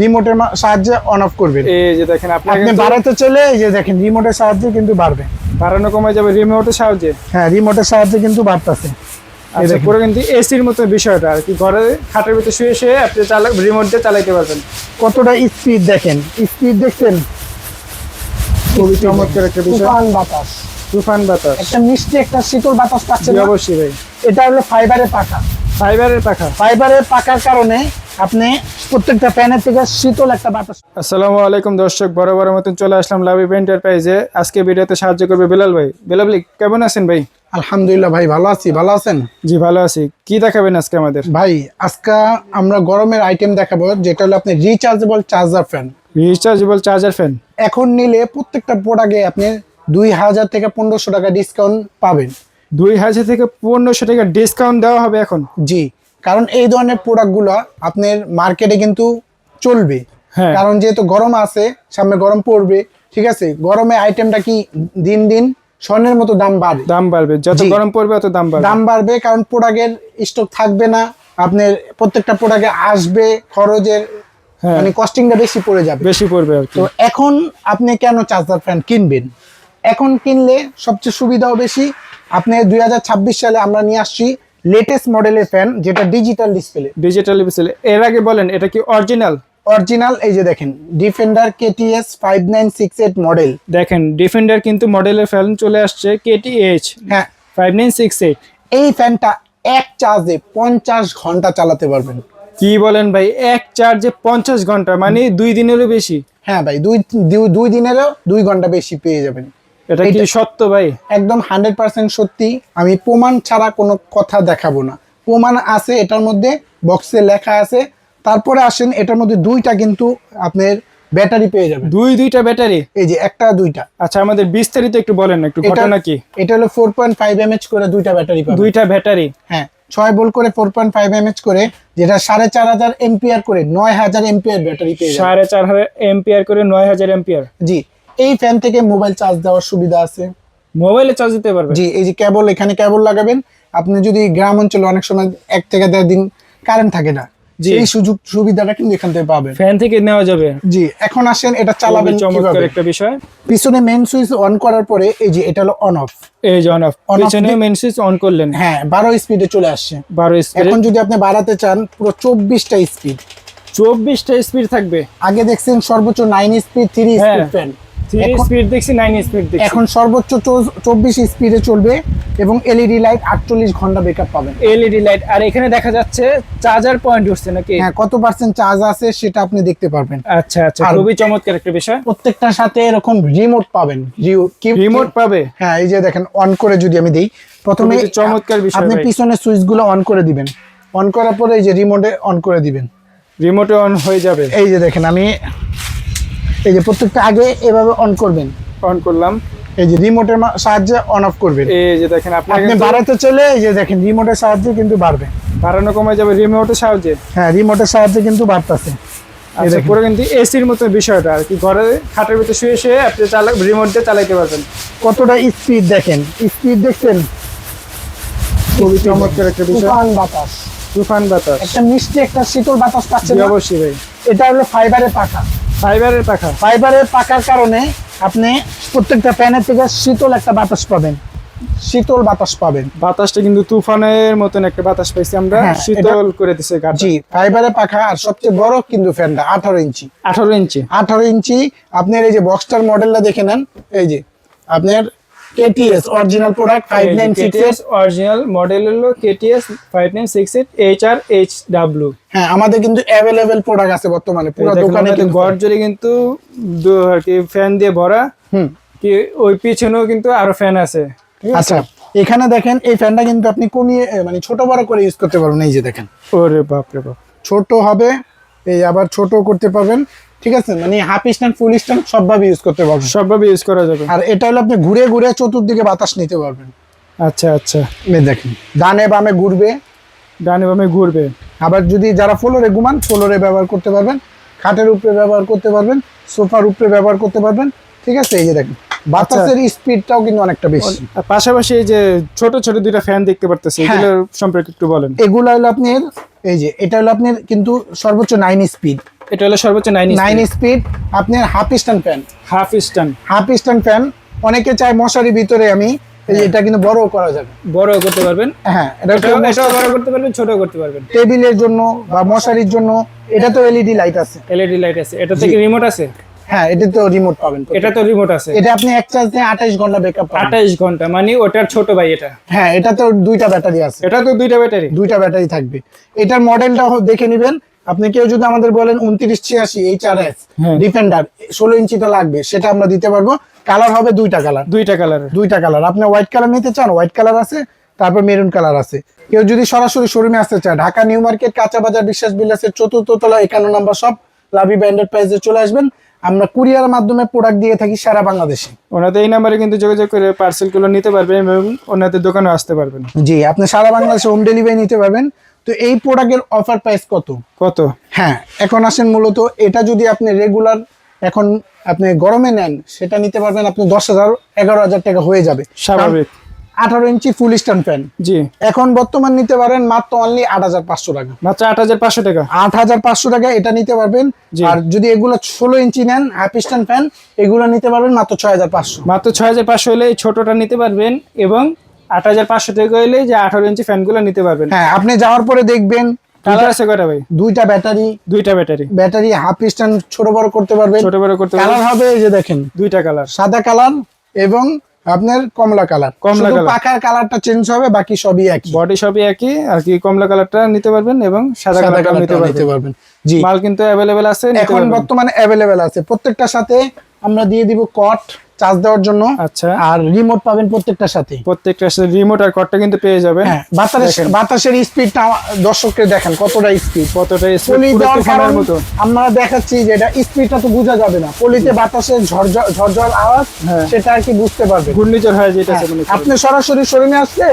রিমোটের সাহায্যে on of করবেন। এই যে দেখেন আপনি বাড়াতে চলে এই যে দেখেন রিমোটের সাহায্যে কিন্তু বাড়বে। বাড়ানো কমে যাবে রিমোটের সাহায্যে? হ্যাঁ রিমোটের সাহায্যে কিন্তু বাড়তেছে। আচ্ছা পুরো কিন্তু এসির মতো বিষয়টা আর কি ঘরে খাটের ভিতরে শুয়ে শুয়ে আপনি চালা রিমোট দিয়ে চালাইতে পারবেন। কতটা স্পিড দেখেন? স্পিড দেখছেন? খুবই চমৎকার একটা বিষয়। তুফান বাতাস। তুফান বাতাস। একটা মিষ্টি একটা শীতল বাতাস পাচ্ছেন জি অবশ্যই ভাই। এটা হলো ফাইবারের পাকা ফাইবারের পাখা। ফাইবারের পাকার কারণে আপনি প্রত্যেকটা ফ্যানের থেকে শীতল একটা বাতাস আসসালামু আলাইকুম দর্শক বড় বড় মতন চলে আসলাম লাভ এন্টারপ্রাইজে। আজকে ভিডিওতে সাহায্য করবে বিলাল ভাই। বিলাল ভাই কেমন আছেন ভাই? আলহামদুলিল্লাহ ভাই ভালো আছি ভালো আছেন? জি ভালো আছি। কি দেখাবেন আজকে আমাদের? ভাই আজকে আমরা গরমের আইটেম দেখাবো যেটা হলো আপনি rechargeable charger fan rechargeable charger fan এখন নিলে প্রত্যেকটা প্রোডাক্টে আপনি দুই হাজার থেকে পনেরোশো টাকা ডিসকাউন্ট পাবেন। দুই হাজার থেকে পনেরোশো টাকা ডিসকাউন্ট দেওয়া হবে এখন? জি। কারণ এই ধরনের প্রোডাক্টগুলো আপনার মার্কেটে কিন্তু চলবে। হ্যাঁ। কারণ যেহেতু গরম আছে সামনে গরম পড়বে ঠিক আছে? গরমে আইটেমটা কি দিন দিন স্বর্ণের মতো দাম বাড়বে দাম বাড়বে। যত গরম পড়বে তত দাম বাড়বে। দাম বাড়বে কারণ প্রোডাক্টের স্টক থাকবে না আপনার প্রত্যেকটা প্রোডাক্টে আসবে খরচের হ্যাঁ। মানে কস্টিংটা বেশি পড়ে যাবে। বেশি পড়বে আর তো এখন আপনি কেন চার্জার ফ্যান কিনবেন? এখন কিনলে সবচেয়ে সুবিধাও বেশি। আপনি দুই হাজার ছাব্বিশ সালে আমরা নিয়ে আসছি লেটেস্ট মডেলের ফ্যান যেটা ডিজিটাল ডিসপ্লে ডিজিটাল ডিসপ্লে এর আগে বলেন এটা কি অরিজিনাল অরিজিনাল এই যে দেখেন Defender KTS five nine six eight model দেখেন ডিফেন্ডার কিন্তু মডেলের ফ্যান চলে আসছে কেটিএইচ হ্যাঁ। ফাইভ নাইন সিক্স এইট এই ফ্যানটা এক চার্জে পঞ্চাশ ঘণ্টা চালাতে পারবেন। কি বলেন ভাই এক চার্জে পঞ্চাশ ঘণ্টা মানে দুই দিনেরও বেশি। হ্যাঁ ভাই দুই দুই- দুই দিনেরও দুই ঘণ্টা বেশি পেয়ে যাবেন। এটা কি সত্য ভাই? একদম হান্ড্রেড পার্সেন্ট সত্যি। আমি প্রমাণ ছাড়া কোনো কথা দেখাবো না। প্রমাণ আছে এটার মধ্যে বক্সে লেখা আছে। তারপরে আসেন এটার মধ্যে দুইটা কিন্তু আপনার ব্যাটারি পেয়ে যাবেন। দুই দুইটা ব্যাটারি? এই যে একটা দুইটা। আচ্ছা আমাদের বিস্তারিত একটু বলেন একটু ঘটনা কি? এটা হলো ফোর পয়েন্ট ফাইভ এমএচ করে দুইটা ব্যাটারি পাবেন। দুইটা ব্যাটারি? হ্যাঁ ছয় ভোল্ট করে ফোর পয়েন্ট ফাইভ এমএচ করে যেটা সাড়ে চার হাজার এমপিআর করে নয় হাজার এমপিআর ব্যাটারি পেয়ে যাবেন। সাড়ে চার হাজার এম্পিয়ার করে নয় হাজার এম্পিয়ার জি এই ফ্যান থেকে মোবাইল চার্জ দেওয়ার সুবিধা আছে। মোবাইলে চার্জ দিতে পারবে? জি এই যে কেবল এখানে কেবল লাগাবেন। আপনি যদি গ্রাম অঞ্চলে অনেক সময় এক থেকে দেড় দিন কারেন্ট থাকে না। এই সুযোগ সুবিধাটা কিন্তু এখান থেকে পাবেন। ফ্যান থেকে নেওয়া যাবে। জি এখন আসেন এটা চালাবেন চমৎকার একটা বিষয়। পিছনে মেন সুইচ অন করার পরে এই যে এটা হলো অন অফ এই যে অন অফ পিছনে মেন সুইচ অন করলেন। হ্যাঁ বারো স্পিডে চলে আসছে। বারো স্পিড এখন যদি আপনি বাড়াতে চান পুরো চব্বিশটা স্পিড চব্বিশটা স্পিড থাকবে। আগে দেখছেন সর্বোচ্চ নাইন স্পিড থ্রি হ্যাঁ। স্পিড ফ্যান স্পিড দেখছি নাইন স্পিড এখন সর্বোচ্চ চব্বিশ স্পিডে চলবে এবং এলইডি লাইট আটচল্লিশ ঘণ্টা ব্যাকআপ পাবেন। এলইডি লাইট আর এখানে দেখা যাচ্ছে চার্জার পয়েন্ট উঠছে নাকি? হ্যাঁ কত পার্সেন্ট চার্জ আছে সেটা আপনি দেখতে পারবেন। আচ্ছা আচ্ছা খুবই চমৎকার একটা বিষয়। প্রত্যেকটার সাথে এরকম রিমোট পাবেন। রিমোট পাবে? হ্যাঁ এই যে দেখেন অন করে যদি আমি দিই প্রথমে চমৎকার বিষয় আপনি পিছনে সুইচগুলো অন করে দিবেন। অন করার পরে এই যে রিমোটে অন করে দিবেন। রিমোটে অন হয়ে যাবে। এই যে দেখেন আমি এই যে প্রত্যেকটা আগে এভাবে অন করবেন। অন করলাম। এই যে রিমোটের সাহায্যে অন অফ করবেন। এই যে দেখেন আপনার আপনি বাড়াতে চলে এই যে দেখেন রিমোটের সাহায্যে কিন্তু বাড়বে। বাড়ানো কমে যাবে রিমোটের সাহায্যে? হ্যাঁ রিমোটের সাহায্যে কিন্তু বাড়তেছে। আচ্ছা পুরো কিন্তু এসির মতো বিষয়টা আর কি। ঘরে খাটের ভিতরে শুয়ে শুয়ে আপনি চালা রিমোট দিয়ে চালাইতে পারবেন। কতটা স্পিড দেখেন? স্পিড দেখছেন? খুবই চমৎকার একটা বিষয়। তুফান বাতাস। তুফান বাতাস। একটা মিষ্টি একটা শীতল বাতাস পাচ্ছেন অবশ্যই ভাই। এটা হলো ফাইবারের পাকা ফাইবারের পাখা। ফাইবারের পাকার কারণে আপনি প্রত্যেকটা ফ্যানের থেকে শীতল একটা বাতাস পাবেন। শীতল বাতাস পাবেন। বাতাসটা কিন্তু তুফানের মতন একটা বাতাস পাইছি আমরা হ্যাঁ, শীতল করে দিছে জি ফাইবারের পাখা আর সবচেয়ে বড় কিন্তু ফ্যানটা আঠারো ইঞ্চি। আঠারো ইঞ্চি। আঠারো ইঞ্চি আপনার এই যে বক্সটার মডেলটা দেখে নেন এই যে আপনার KTS original product five nine six original model হলো কেটিএস আর এইচ ডাব্লিউ হ্যাঁ আমাদের কিন্তু অ্যাভেলেবেল প্রোডাক্ট আছে বর্তমানে পুরো দোকানে কিন্তু। ঘর জুড়ে কিন্তু ফ্যান দিয়ে ভরা। হুম। কি ওই পিছনেও কিন্তু আরও ফ্যান আছে। আচ্ছা এখানে দেখেন এই ফ্যানটা কিন্তু আপনি কমিয়ে মানে ছোট বড় করে ইউজ করতে পারবেন এই যে দেখেন। ওরে বাপ রে বাপ। ছোট হবে এই আবার ছোট করতে পারবেন। ঠিক আছে? মানে হাফ স্ট্যান্ড ফুল স্ট্যান্ড সবভাবে ইউজ করতে পারবেন। সবভাবে ইউজ করা যাবে। আর এটা হলো আপনি ঘুরে ঘুরে চতুর্দিকে বাতাস নিতে পারবেন। আচ্ছা আচ্ছা। এই দেখেন ডানে বামে ঘুরবে। ডানে বামে ঘুরবে। আবার যদি যারা ফ্লোরে ঘুমান ফ্লোরে ব্যবহার করতে পারবেন। খাটের উপরে ব্যবহার করতে পারবেন সোফার উপরে ব্যবহার করতে পারবেন। ঠিক আছে? এই যে দেখেন বাতাসের স্পিডটাও কিন্তু অনেকটা বেশি। আর পাশাপাশি এই যে ছোট ছোট দুইটা ফ্যান দেখতে পারতেছি হ্যাঁ। এগুলো সম্পর্কে একটু বলেন। এগুলো হলো আপনার এই যে এটা হলো আপনার কিন্তু সর্বোচ্চ নাইন স্পিড এটা হলো সর্বোচ্চ নাইন নাইন স্পিড আপনার half stand fan half stand half stand fan অনেকে চায় মশারি ভিতরে আমি এই এটা কিন্তু বড় করা যাবে। বড় করতে পারবেন। হ্যাঁ এটা বড় করতে পারবেন ছোট করতে পারবেন। টেবিলের জন্য বা মশারির জন্য এটা তো এলইডি লাইট আছে। এলইডি লাইট আছে। এটা থেকে রিমোট আছে? হ্যাঁ এটা তো রিমোট পাবেন। এটা তো রিমোট আছে। এটা আপনি এক চার্জ দিয়ে আঠাইশ ঘণ্টা ব্যাকআপ পাবেন। আঠাইশ ঘণ্টা মানে ওটার ছোট ভাই এটা। হ্যাঁ এটা তো দুইটা ব্যাটারি আছে। এটা তো দুইটা ব্যাটারি। দুইটা ব্যাটারি থাকবে। এটার মডেলটা দেখে নেবেন। আপনি কেউ যদি আমাদের বলেন উনত্রিশ ছিয়াশি এইচ আর এস। ডিফেন্ডার ষোলো ইঞ্চিটা লাগবে সেটা আমরা দিতে পারব। কালার হবে দুইটা কালার দুইটা কালারের দুইটা কালার আপনি হোয়াইট কালার নিতে চান হোয়াইট কালার আছে তারপর মেরুন কালার আছে। কেউ যদি সরাসরি শোরুমে আসতে চায় ঢাকা নিউ মার্কেট কাঁচা বাজার বিশ্বাস বিলাসের চতুর্থ তলা একান্ন নম্বর সব লাভি ব্র্যান্ডেড প্রাইসে চলে আসবেন। আমরা কুরিয়ার মাধ্যমে প্রোডাক্ট দিয়ে থাকি সারা বাংলাদেশে। ওনাদের এই নাম্বারে কিন্তু যোগাযোগ করে পার্সেলগুলো নিতে পারবেন এবং ওনাদের দোকানে আসতে পারবেন। জি আপনি সারা বাংলাদেশে হোম ডেলিভারি নিতে পারবেন। তো এই প্রোডাক্টের অফার প্রাইস কত? কত? হ্যাঁ এখন আসেন মূলত এটা যদি আপনি রেগুলার এখন আপনি গরমে নেন সেটা নিতে পারবেন আপনি দশ হাজার এগারো হাজার টাকা হয়ে যাবে। স্বাভাবিক। আঠারো ইঞ্চি ফুল স্ট্যান্ড ফ্যান জি। এখন বর্তমান নিতে পারেন মাত্র অনলি আট হাজার পাঁচশো টাকা। মাত্র আট হাজার পাঁচশো টাকা? আট হাজার পাঁচশো টাকা এটা নিতে পারবেন। আর যদি এগুলো ষোলো ইঞ্চি নেন হাফ স্ট্যান্ড ফ্যান এগুলো নিতে পারবেন মাত্র ছয় হাজার পাঁচশো। মাত্র ছয় হাজার পাঁচশো হলে এই ছোটটা নিতে পারবেন এবং আট হাজার পাঁচশো টাকা হলে যে আঠারো ইঞ্চি ফ্যানগুলো নিতে পারবেন। হ্যাঁ আপনি যাওয়ার পরে দেখবেন কালার আছে কয়টা ভাই? দুইটা ব্যাটারি। দুইটা ব্যাটারি। ব্যাটারি হাফ স্ট্যান্ড ছোট বড় করতে পারবেন। ছোট বড় করতে কালার হবে এই যে দেখেন। দুইটা কালার সাদা কালার এবং আপনার কমলা কালার কমলা শুধু কালার। পাখার কালারটা চেঞ্জ হবে বাকি সবই একই। বডি সবই একই আর কি কমলা কালারটা নিতে পারবেন এবং সাদা সাদা কালারটা নিতে পারবেন। পারবেন। জি। মাল কিন্তু অ্যাভেলেবেল আছে নিতে এখন বর্তমানে আছে। প্রত্যেকটার সাথে আমরা দিয়ে দিব কট চার্জ দেওয়ার জন্য আচ্ছা। আর রিমোট পাবেন প্রত্যেকটার সাথে। প্রত্যেকটা রিমোট আর কটটা কিন্তু পেয়ে যাবেন। হ্যাঁ বাতাসের বাতাসের স্পিডটা দর্শককে দেখেন কতটা স্পিড কতটা দেওয়ার মতো। আমরা দেখাচ্ছি যে এটা স্পিডটা তো বোঝা যাবে না। পলিতে বাতাসের ঝরঝর ঝরঝর আওয়াজ হ্যাঁ। সেটা আর কি বুঝতে পারবে। ঘূর্ণিঝড় হয় যেটা হ্যাঁ, আপনি সরাসরি শোরুমে আসলে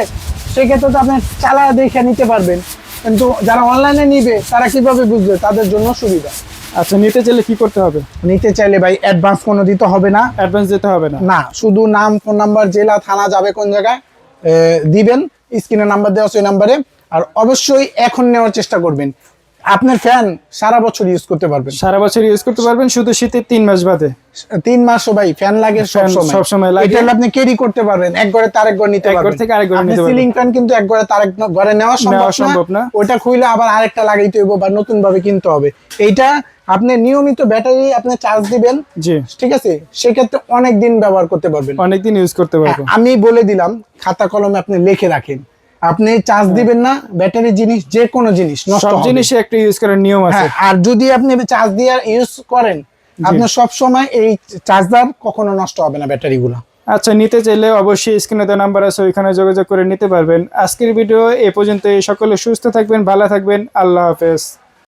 সেক্ষেত্রে তো আপনি চালা দেখে নিতে পারবেন। কিন্তু যারা অনলাইনে নিবে তারা কীভাবে বুঝবে? তাদের জন্য সুবিধা। আচ্ছা নিতে চাইলে কি করতে হবে? নিতে চাইলে ভাই অ্যাডভান্স কোনো দিতে হবে না। অ্যাডভান্স দিতে হবে না? না শুধু নাম ফোন নাম্বার জেলা থানা যাবে কোন জায়গায় দিবেন স্ক্রিনে নাম্বার দেওয়া আছে ওই নাম্বারে আর অবশ্যই এখন নেওয়ার চেষ্টা করবেন। আপনার ফ্যান সারা বছর ইউজ করতে পারবেন। সারা বছর ইউজ করতে পারবেন শুধু শীতে তিন মাস বাদে। তিন মাসও ভাই ফ্যান লাগে সব সময়। সবসময় লাগে। এটা আপনি ক্যারি করতে পারবেন এক ঘরে তার এক ঘর নিতে এক ঘর পারবেন। থেকে আরেক ঘরে নিতে পারবেন। সিলিং ফ্যান কিন্তু এক ঘরে তার এক ঘরে নেওয়া সম্ভব না। ওইটা খুইলে আবার আরেকটা লাগাইতে হইব বা নতুন ভাবে কিনতে হবে। এইটা আপনি নিয়মিত ব্যাটারি আপনি চার্জ দিবেন জি। ঠিক আছে? সেক্ষেত্রে অনেক দিন ব্যবহার করতে পারবেন। অনেকদিন ইউজ করতে পারব। হ্যাঁ, আমি বলে দিলাম খাতা কলমে আপনি লিখে রাখেন। আপনি চার্জ দিবেন না ব্যাটারি জিনিস যে কোনো জিনিস সব জিনিসে একটা ইউজ করার নিয়ম আছে। হ্যাঁ আর যদি আপনি চার্জ দিয়ে ইউজ করেন আপনি সব সময় এই চার্জার কখনো নষ্ট হবে না ব্যাটারিগুলো আচ্ছা নিতে চাইলে অবশ্যই স্ক্রিনে দেওয়া নাম্বার আছে ওইখানে যোগাযোগ করে নিতে পারবেন। আজকের ভিডিও এ পর্যন্ত সকলে সুস্থ থাকবেন ভালো থাকবেন। আল্লাহ হাফেজ।